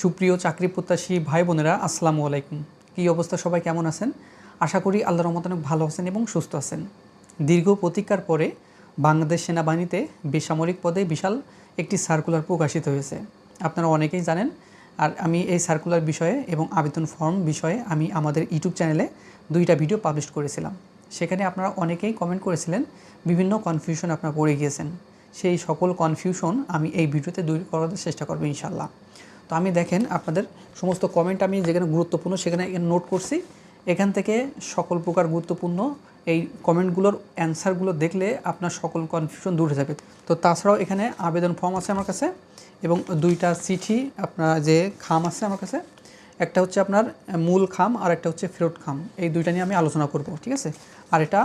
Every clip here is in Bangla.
সুপ্রিয় চাকরি প্রত্যাশী ভাই বোনেরা, আসসালামু আলাইকুম। কী অবস্থা? সবাই কেমন আছেন? আশা করি আল্লাহ রহমত অনেক ভালো আছেন এবং সুস্থ আছেন। দীর্ঘ প্রতীক্ষার পরে বাংলাদেশ সেনাবাহিনীতে বেসামরিক পদে বিশাল একটি সার্কুলার প্রকাশিত হয়েছে। আপনারা অনেকেই জানেন, আর আমি এই সার্কুলার বিষয়ে এবং আবেদন ফর্ম বিষয়ে আমি আমাদের ইউটিউব চ্যানেলে দুইটা ভিডিও পাবলিশ করেছিলাম। সেখানে আপনারা অনেকেই কমেন্ট করেছিলেন, বিভিন্ন কনফিউশন আপনারা পড়ে গিয়েছেন। সেই সকল কনফিউশন আমি এই ভিডিওতে দূর করার চেষ্টা করব ইনশাল্লাহ তো আমি দেখেন আপনাদের সমস্ত কমেন্ট আমি যেখানে গুরুত্বপূর্ণ সেখানে নোট করছি। এখান থেকে সকল প্রকার গুরুত্বপূর্ণ এই কমেন্টগুলোর অ্যান্সারগুলো দেখলে আপনার সকল কনফিউশন দূর হয়ে যাবে। তো তাছাড়াও এখানে আবেদন ফর্ম আছে আমার কাছে এবং দুইটা চিঠি আপনার যে খাম আছে আমার কাছে, একটা হচ্ছে আপনার মূল খাম আর একটা হচ্ছে ফেরত খাম। এই দুইটা নিয়ে আমি আলোচনা করব, ঠিক আছে? আর এটা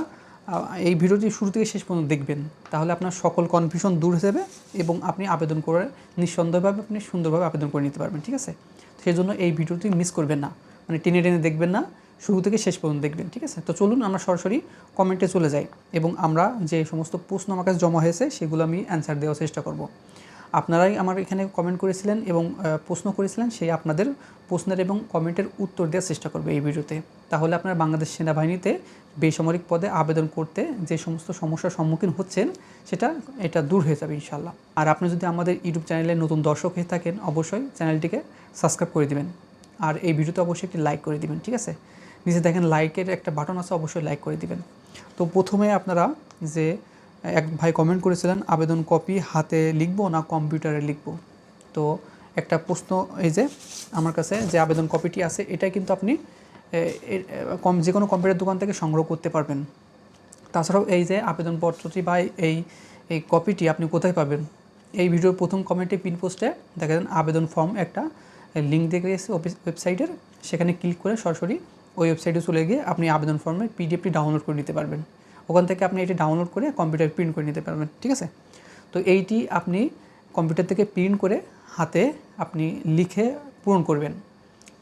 এই ভিডিওটি শুরু থেকে শেষ পর্যন্ত দেখবেন। তাহলে আপনার সকল কনফিউশন দূর হয়ে যাবে এবং আপনি আবেদন করে নিঃসন্দেহভাবে আপনি সুন্দরভাবে আবেদন করে নিতে পারবেন, ঠিক আছে? সেই জন্য এই ভিডিওটি মিস করবেন না। মানে টেনে টেনে দেখবেন না, শুরু থেকে শেষ পর্যন্ত দেখবেন, ঠিক আছে? তো চলুন আমরা সরাসরি কমেন্টে চলে যাই এবং আমরা যে সমস্ত প্রশ্ন আমার কাছে জমা হয়েছে, সেগুলো আমি অ্যান্সার দেওয়ার চেষ্টা করব। আপনারাই আমার এখানে কমেন্ট করেছিলেন এবং প্রশ্ন করেছিলেন, সেই আপনাদের প্রশ্নের এবং কমেন্টের উত্তর দেওয়ার চেষ্টা করবে এই ভিডিওতে। তাহলে আপনার বাংলাদেশ সেনাবাহিনীতে বেসামরিক পদে আবেদন করতে যে সমস্ত সমস্যার সম্মুখীন হচ্ছেন, সেটা, এটা দূর হয়ে যাবে ইনশাল্লাহ আর আপনি যদি আমাদের ইউটিউব চ্যানেলে নতুন দর্শক হয়ে থাকেন, অবশ্যই চ্যানেলটিকে সাবস্ক্রাইব করে দিবেন। আর এই ভিডিওতে অবশ্যই একটি লাইক করে দিবেন, ঠিক আছে? নিচে দেখেন লাইকের একটা বাটন আছে, অবশ্যই লাইক করে দিবেন। তো প্রথমে আপনারা যে এক ভাই কমেন্ট করেছিলেন, আবেদন কপি হাতে লিখব না কম্পিউটারে লিখব? তো একটা প্রশ্ন এই যে, আমার কাছে যে আবেদন কপিটি আছে, এটা কিন্তু আপনি কম, যে কোনো কম্পিউটার দোকান থেকে সংগ্রহ করতে পারবেন। তাছাড়াও এই যে আবেদনপত্রটি বা এই এই কপিটি আপনি কোথায় পাবেন? এই ভিডিওর প্রথম কমেন্টে পিন পোস্টে দেখা যান আবেদন ফর্ম একটা লিঙ্ক দেখে গেছে ওয়েবসাইটের সেখানে ক্লিক করে সরাসরি ওই ওয়েবসাইটে চলে গিয়ে আপনি আবেদন ফর্মের পিডিএফটি ডাউনলোড করে নিতে পারবেন। ওখান থেকে আপনি এটি ডাউনলোড করে কম্পিউটার প্রিন্ট করে নিতে পারবেন, ঠিক আছে? তো এইটি আপনি কম্পিউটার থেকে প্রিন্ট করে হাতে আপনি লিখে পূরণ করবেন।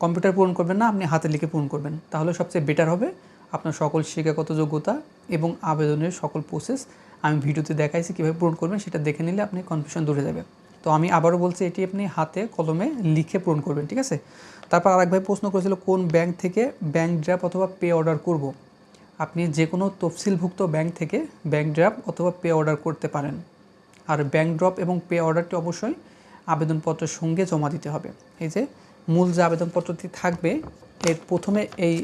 কম্পিউটার পূরণ করবেন না, আপনি হাতে লিখে পূরণ করবেন। তাহলে সবচেয়ে বেটার হবে আপনার সকল শিক্ষাগত যোগ্যতা এবং আবেদনের সকল প্রসেস আমি ভিডিওতে দেখাইছি কীভাবে পূরণ করবেন, সেটা দেখে নিলে আপনি কনফিউশন দূরে যাবে। তো আমি আবারও বলছি, এটি আপনি হাতে কলমে লিখে পূরণ করবেন, ঠিক আছে? তারপর আরেক ভাই প্রশ্ন করেছিল, কোন ব্যাংক থেকে ব্যাংক ড্রাফট অথবা পে অর্ডার করব? আপনি যে কোনো তফসিলভুক্ত ব্যাংক থেকে ব্যাংক ড্রাফট অথবা পে অর্ডার করতে পারেন। আর ব্যাংক ড্রপ এবং পে অর্ডারটি অবশ্যই আবেদনপত্রের সঙ্গে জমা দিতে হবে। এই যে মূল যে আবেদনপত্রটি থাকবে, এর প্রথমে এই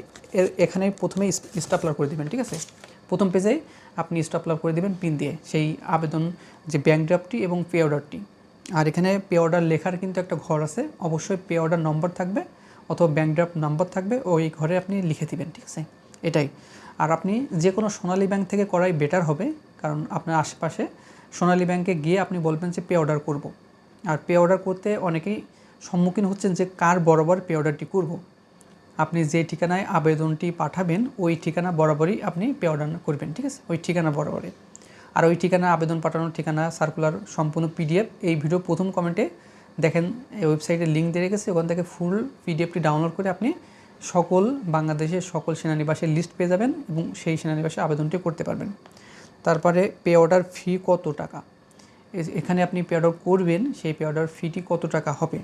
এখানে প্রথমে স্টাপলার করে দিবেন, ঠিক আছে? প্রথম পেজে আপনি স্টাপলার করে দিবেন পিন দিয়ে সেই আবেদন, যে ব্যাংক ড্রাফটটি এবং পে অর্ডারটি। আর এখানে পে অর্ডার লেখার কিন্তু একটা ঘর আছে, অবশ্যই পে অর্ডার নম্বর থাকবে অথবা ব্যাংক ড্রাফট নম্বর থাকবে, ওই ঘরে আপনি লিখে দিবেন, ঠিক আছে? এটাই। আর আপনি যে কোনো সোনালী ব্যাংক থেকে করাই বেটার হবে, কারণ আপনার আশেপাশে সোনালী ব্যাংকে গিয়ে আপনি বলবেন যে পে অর্ডার করব। আর পে অর্ডার করতে অনেকেই সম্মুখীন হচ্ছেন যে কার বরাবর পে অর্ডারটি করব। আপনি যে ঠিকানায় আবেদনটি পাঠাবেন, ওই ঠিকানা বরাবরই আপনি পে অর্ডার করবেন, ঠিক আছে? ওই ঠিকানা বরাবরই। আর ওই ঠিকানা, আবেদন পাঠানোর ঠিকানা সার্কুলার সম্পূর্ণ পিডিএফ এই ভিডিও প্রথম কমেন্টে দেখেন, এই ওয়েবসাইটের লিঙ্ক দিয়ে রেখেছি, ওখান থেকে ফুল পিডিএফটি ডাউনলোড করে আপনি সকল বাংলাদেশের সকল সেনানিবাসের লিস্ট পেয়ে যাবেন এবং সেই সেনানিবাসে আবেদনটি করতে পারবেন। তারপরে পে অর্ডার ফি কত টাকা? এখানে আপনি পে অর্ডার করবেন, সেই পে অর্ডার ফিটি কত টাকা হবে?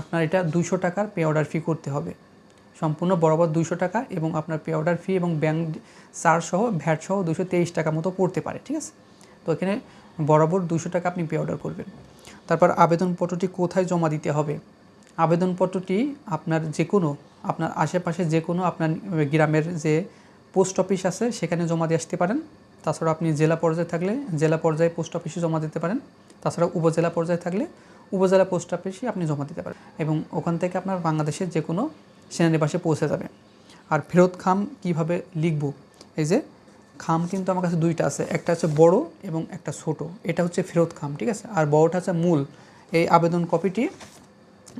আপনার এটা দুশো টাকার পে অর্ডার ফি করতে হবে। সম্পূর্ণ বরাবর দুশো টাকা এবং আপনার পে অর্ডার ফি এবং ব্যাংক চার্জ সহ ভ্যাট সহ দুশো তেইশ টাকা মতো পড়তে পারে, ঠিক আছে? তো এখানে বরাবর দুশো টাকা আপনি পে অর্ডার করবেন। তারপর আবেদনপত্রটি কোথায় জমা দিতে হবে? আবেদনপত্রটি আপনার যে কোনো আপনার আশেপাশে যে কোনো আপনার গ্রামের যে পোস্ট অফিস আছে, সেখানে জমা দিয়ে আসতে পারেন। তাছাড়া আপনি জেলা পর্যায়ে থাকলে জেলা পর্যায়ে পোস্ট অফিসে জমা দিতে পারেন। তাছাড়া উপজেলা পর্যায়ে থাকলে উপজেলা পোস্ট অফিসে আপনি জমা দিতে পারেন এবং ওখান থেকে আপনার বাংলাদেশের যে কোনো সেনানিবাসে পৌঁছে যাবে। আর ফেরত খাম কীভাবে লিখব? এই যে খাম কিন্তু আমার কাছে দুইটা আছে, একটা হচ্ছে বড় এবং একটা ছোট। এটা হচ্ছে ফেরত খাম, ঠিক আছে? আর বড়টা হচ্ছে মূল। এই আবেদন কপিটি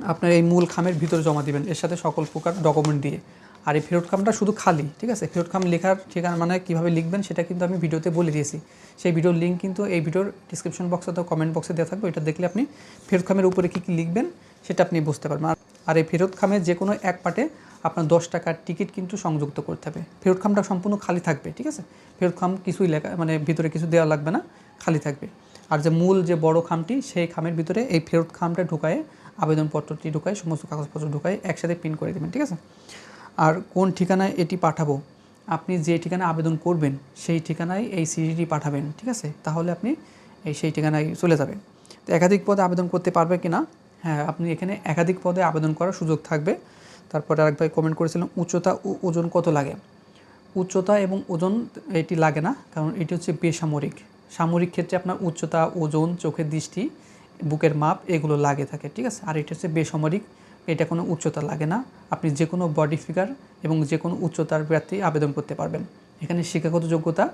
আপনার এই মূল খামের ভিতরে জমা দিবেন। এর সাথে সকল প্রকার ডকুমেন্ট দিয়ে। আর এই ফেরত খামটা শুধু খালি, ঠিক আছে? ফেরত খাম লেখার ঠিকানা মানে কীভাবে লিখবেন সেটা কিন্তু আমি ভিডিওতে বলে দিয়েছি। সেই ভিডিওর লিঙ্ক কিন্তু এই ভিডিওর ডিসক্রিপশন বক্সে অথবা কমেন্ট বক্সে দেওয়া থাকবে। এটা দেখলে আপনি ফেরত খামের উপরে কী কী লিখবেন সেটা আপনি বুঝতে পারবেন। আর- এই ফেরত খামের যে কোনো এক পাটে আপনার দশ টাকার টিকিট কিন্তু সংযুক্ত করতে হবে। ফেরত খামটা সম্পূর্ণ খালি থাকবে, ঠিক আছে? ফেরত খাম কিছুই লেখা মানে ভিতরে কিছু দেওয়া লাগবে না, খালি থাকবে। আর যে মূল যে বড় খামটি, সেই খামের ভিতরে এই ফেরত খামটা ঢুকায়, আবেদনপত্রটি ঢুকায়, সমস্ত কাগজপত্র ঢুকায় একসাথে প্রিন্ট করে দেবেন, ঠিক আছে? আর কোন ঠিকানায় এটি পাঠাবো? আপনি যে ঠিকানায় আবেদন করবেন, সেই ঠিকানায় এই সিডিটি পাঠাবেন, ঠিক আছে? তাহলে আপনি এই সেই ঠিকানায় চলে যাবে তো একাধিক পদে আবেদন করতে পারবে কি না? হ্যাঁ আপনি এখানে একাধিক পদে আবেদন করার সুযোগ থাকবে। তারপরে আরেক ভাই কমেন্ট করেছিলাম উচ্চতা ও ওজন কত লাগে? উচ্চতা এবং ওজন এটি লাগে না, কারণ এটি হচ্ছে বেসামরিক। সামরিক ক্ষেত্রে আপনার উচ্চতা, ওজন, চোখের দৃষ্টি, বুকের মাপ, এগুলো লাগে থাকে, ঠিক আছে? আর এটা হচ্ছে বেসামরিক, এটা কোনো উচ্চতা লাগে না। আপনি যে কোনো বডি ফিগার এবং যে কোনো উচ্চতার প্রার্থী আবেদন করতে পারবেন। এখানে শিক্ষাগত যোগ্যতা,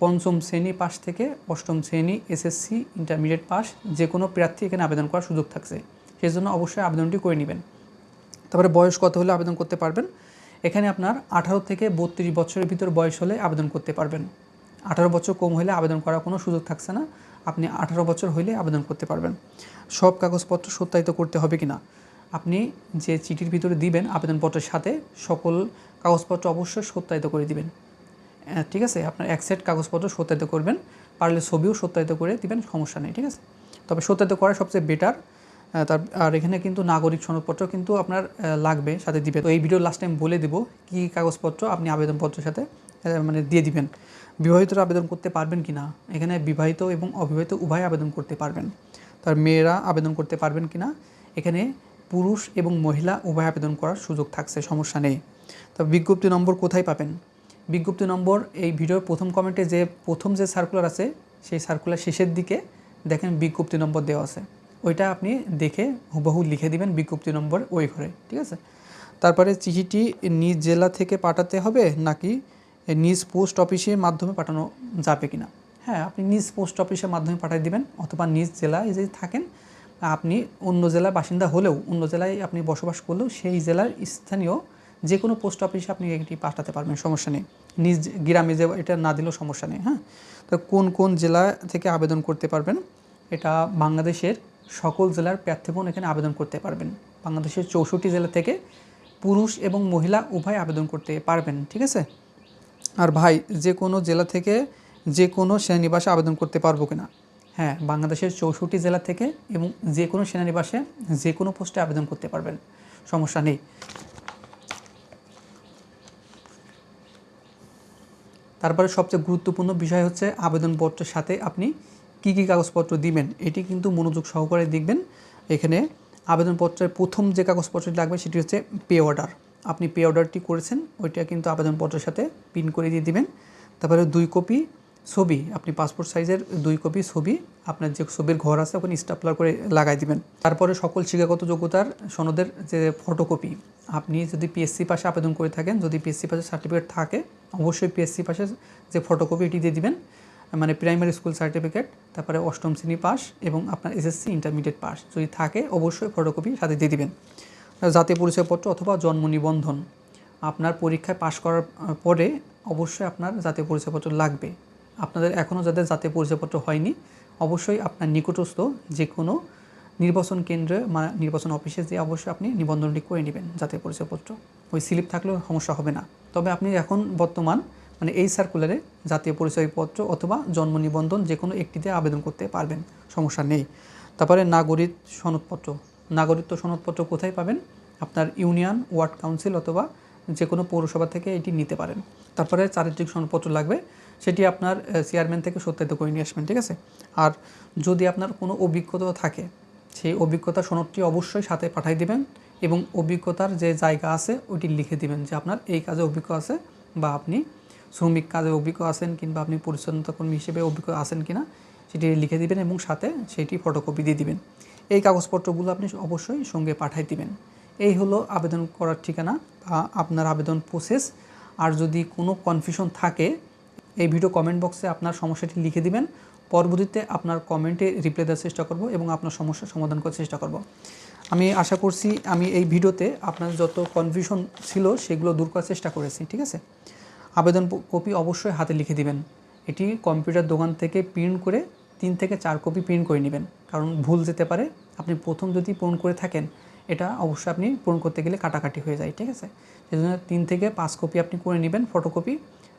পঞ্চম শ্রেণি পাশ থেকে অষ্টম শ্রেণি, এসএসসি ইন্টারমিডিয়েট পাস যে কোনো প্রার্থী এখানে আবেদন করার সুযোগ থাকছে। সেই জন্য অবশ্যই আবেদনটি করে নেবেন। তারপরে বয়স কত হলে আবেদন করতে পারবেন? এখানে আপনার আঠারো থেকে বত্রিশ বছরের ভিতর বয়স হলে আবেদন করতে পারবেন। আঠারো বছর কম হলে আবেদন করার কোনো সুযোগ থাকছে না। আপনি আঠারো বছর হইলে আবেদন করতে পারবেন। সব কাগজপত্র সত্যায়িত করতে হবে কি না আপনি যে চিঠির ভিতরে দিবেন আবেদনপত্রের সাথে, সকল কাগজপত্র অবশ্যই সত্যায়িত করে দিবেন। ঠিক আছে? আপনার এক সেট কাগজপত্র সত্যায়িত করবেন। পারলে ছবিও সত্যায়িত করে দিবেন, সমস্যা নেই, ঠিক আছে? তবে সত্যায়িত করা সবচেয়ে বেটার তার, আর এখানে কিন্তু নাগরিক সনদপত্র কিন্তু আপনার লাগবে, সাথে দিবে। তো এই ভিডিও লাস্ট টাইম বলে দেবো কী কাগজপত্র আপনি আবেদনপত্রের সাথে মানে দিয়ে দিবেন। বিবাহিতরা আবেদন করতে পারবেন কি না এখানে বিবাহিত এবং অবিবাহিত উভয় আবেদন করতে পারবেন। তার মেয়েরা আবেদন করতে পারবেন কি না এখানে পুরুষ এবং মহিলা উভয় আবেদন করার সুযোগ থাকছে, সমস্যা নেই। তো বিজ্ঞপ্তি নম্বর কোথায় পাবেন? বিজ্ঞপ্তি নম্বর এই ভিডিওর প্রথম কমেন্টে যে, প্রথম যে সার্কুলার আছে, সেই সার্কুলার শেষের দিকে দেখেন বিজ্ঞপ্তি নম্বর দেওয়া আছে। ওইটা আপনি দেখে হুবহু লিখে দিবেন বিজ্ঞপ্তি নম্বর ওই ঘরে, ঠিক আছে? তারপরে চিঠিটি নিজ জেলা থেকে পাঠাতে হবে নাকি নিজ পোস্ট অফিসের মাধ্যমে পাঠানো যাবে কিনা। হ্যাঁ আপনি নিজ পোস্ট অফিসের মাধ্যমে পাঠিয়ে দিবেন অথবা নিজ জেলায় যদি থাকেন, আপনি অন্য জেলার বাসিন্দা হলেও, অন্য জেলায় আপনি বসবাস করলেও সেই জেলার স্থানীয় যে কোনো পোস্ট অফিসে আপনি এটি পাঠাতে পারবেন, সমস্যা নেই। নিজ গ্রামে যে এটা না দিলেও সমস্যা নেই হ্যাঁ। তো কোন কোন জেলা থেকে আবেদন করতে পারবেন, এটা বাংলাদেশের সকল জেলার প্রার্থীগণ এখানে আবেদন করতে পারবেন। বাংলাদেশের চৌষট্টি জেলা থেকে পুরুষ এবং মহিলা উভয় আবেদন করতে পারবেন, ঠিক আছে? আর ভাই, যে কোনো জেলা থেকে যে কোনো সেনানিবাসে আবেদন করতে পারব কিনা? হ্যাঁ বাংলাদেশের চৌষট্টি জেলা থেকে এবং যে কোনো সেনানিবাসে যে কোনো পোস্টে আবেদন করতে পারবেন। সমস্যা নেই। তারপরে সবচেয়ে গুরুত্বপূর্ণ বিষয় হচ্ছে আবেদনপত্রের সাথে আপনি কি কি কাগজপত্র দিবেন, এটি কিন্তু মনোযোগ সহকারে দেখবেন। এখানে আবেদনপত্রের প্রথম যে কাগজপত্রটি লাগবে সেটি হচ্ছে পে অর্ডার। আপনি পে অর্ডারটি করেছেন, ওইটা কিন্তু আবেদনপত্রের সাথে পিন করে দিয়ে দিবেন। তারপরে দুই কপি ছবি, আপনি পাসপোর্ট সাইজের দুই কপি ছবি, আপনার যে ছবির ঘর আছে, ওখানে স্টাপলার করে লাগাই দিবেন। তারপরে সকল শিক্ষাগত যোগ্যতার সনদের যে ফটোকপি আপনি যদি পিএসসি পাশে আবেদন করে থাকেন, যদি পিএসসি পাশে সার্টিফিকেট থাকে, অবশ্যই পিএসসি পাশে যে ফটোকপি এটি দিয়ে দিবেন। মানে প্রাইমারি স্কুল সার্টিফিকেট তারপরে অষ্টম শ্রেণি পাস এবং আপনার এসএসসি ইন্টারমিডিয়েট পাস যদি থাকে, অবশ্যই ফটোকপি সাথে দিয়ে দিবেন। জাতীয় পরিচয়পত্র অথবা জন্ম নিবন্ধন। আপনার পরীক্ষায় পাশ করার পরে অবশ্যই আপনার জাতীয় পরিচয়পত্র লাগবে। আপনাদের এখনও যাদের জাতীয় পরিচয়পত্র হয়নি, অবশ্যই আপনার নিকটস্থ যে কোনো নির্বাচন কেন্দ্রে মানে নির্বাচন অফিসে যে অবশ্যই আপনি নিবন্ধনটি করে নেবেন জাতীয় পরিচয়পত্র। ওই স্লিপ থাকলেও সমস্যা হবে না। তবে আপনি এখন বর্তমান মানে এই সার্কুলারে জাতীয় পরিচয়পত্র অথবা জন্ম নিবন্ধন যে কোনো একটিতে আবেদন করতে পারবেন। সমস্যা নেই। তারপরে নাগরিক সনদপত্র। নাগরিকত্ব সনদপত্র কোথায় পাবেন? আপনার ইউনিয়ন, ওয়ার্ড কাউন্সিল অথবা যে কোনো পৌরসভা থেকে এটি নিতে পারেন। তারপরে চারিত্রিক সনদপত্র লাগবে। সেটি আপনার চেয়ারম্যান থেকে সত্যায়িত করে নিয়ে আসবেন, ঠিক আছে? আর যদি আপনার কোনো অভিজ্ঞতা থাকে, সেই অভিজ্ঞতা সনদটি অবশ্যই সাথে পাঠিয়ে দিবেন এবং অভিজ্ঞতার যে জায়গা আছে, ওইটি লিখে দিবেন যে আপনার এই কাজে অভিজ্ঞ আছে বা আপনি শ্রমিক কাজে অভিজ্ঞ আছেন কিংবা আপনি পরিচ্ছন্নতা কর্মী হিসেবে অভিজ্ঞ আছেন কিনা, সেটি লিখে দিবেন এবং সাথে সেটি ফটোকপি দিয়ে দিবেন। এই কাগজপত্রগুলো আপনি অবশ্যই সঙ্গে পাঠিয়ে দিবেন। এই হলো আবেদন করার ঠিকানা বা আপনার আবেদন প্রসেস আর যদি কোনো কনফিউশন থাকে, এই ভিডিও কমেন্ট বক্সে আপনার সমস্যাটি লিখে দিবেন। পরবর্তীতে আপনার কমেন্টে রিপ্লাই দেওয়ার চেষ্টা করব এবং আপনার সমস্যার সমাধান করার চেষ্টা করব। আমি আশা করছি আমি এই ভিডিওতে আপনার যত কনফিউশন ছিল সেগুলো দূর করার চেষ্টা করেছি, ঠিক আছে? আবেদন কপি অবশ্যই হাতে লিখে দিবেন। এটি কম্পিউটার দোকান থেকে প্রিন্ট করে তিন থেকে চার কপি প্রিন্ট করে নেবেন। কারণ ভুল যেতে পারে, আপনি প্রথম যদি পূরণ করে থাকেন, এটা অবশ্যই আপনি পূরণ করতে গেলে কাটাকাটি হয়ে যায়, ঠিক আছে? সেই জন্য তিন থেকে পাঁচ কপি আপনি করে নেবেন ফটোকপি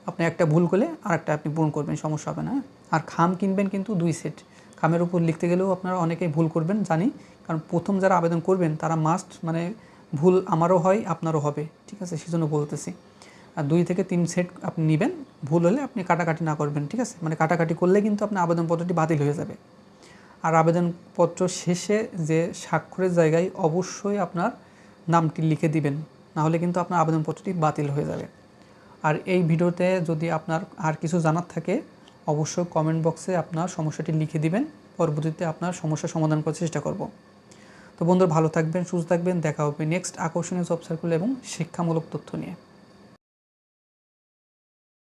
আপনি একটা ভুল করলে আর একটা আপনি পূরণ করবেন, সমস্যা হবে না আর খাম কিনবেন কিন্তু দুই সেট খামের উপর লিখতে গেলেও আপনারা অনেকেই ভুল করবেন, জানি। কারণ প্রথম যারা আবেদন করবেন, তারা মাস্ট মানে ভুল আমারও হয়, আপনারও হবে, ঠিক আছে? সেজন্য বলতেছি। আর দুই থেকে তিন সেট আপনি নেবেন। ভুল হলে আপনি কাটাকাটি না করবেন, ঠিক আছে? মানে কাটাকাটি করলে কিন্তু আপনার আবেদনপত্রটি বাতিল হয়ে যাবে। আর আবেদনপত্র শেষে যে স্বাক্ষরের জায়গায় অবশ্যই আপনার নামটি লিখে দিবেন নাহলে কিন্তু আপনার আবেদনপত্রটি বাতিল হয়ে যাবে। আর এই ভিডিওতে যদি আপনার আর কিছু জানার থাকে, অবশ্যই কমেন্ট বক্সে আপনার সমস্যাটি লিখে দিবেন। পরবর্তীতে আপনার সমস্যা সমাধান করার চেষ্টা করব। তো বন্ধুরা, ভালো থাকবেন, সুস্থ থাকবেন। দেখা হবে নেক্সট আকর্ষণীয় জব সার্কুল এবং শিক্ষামূলক তথ্য নিয়ে।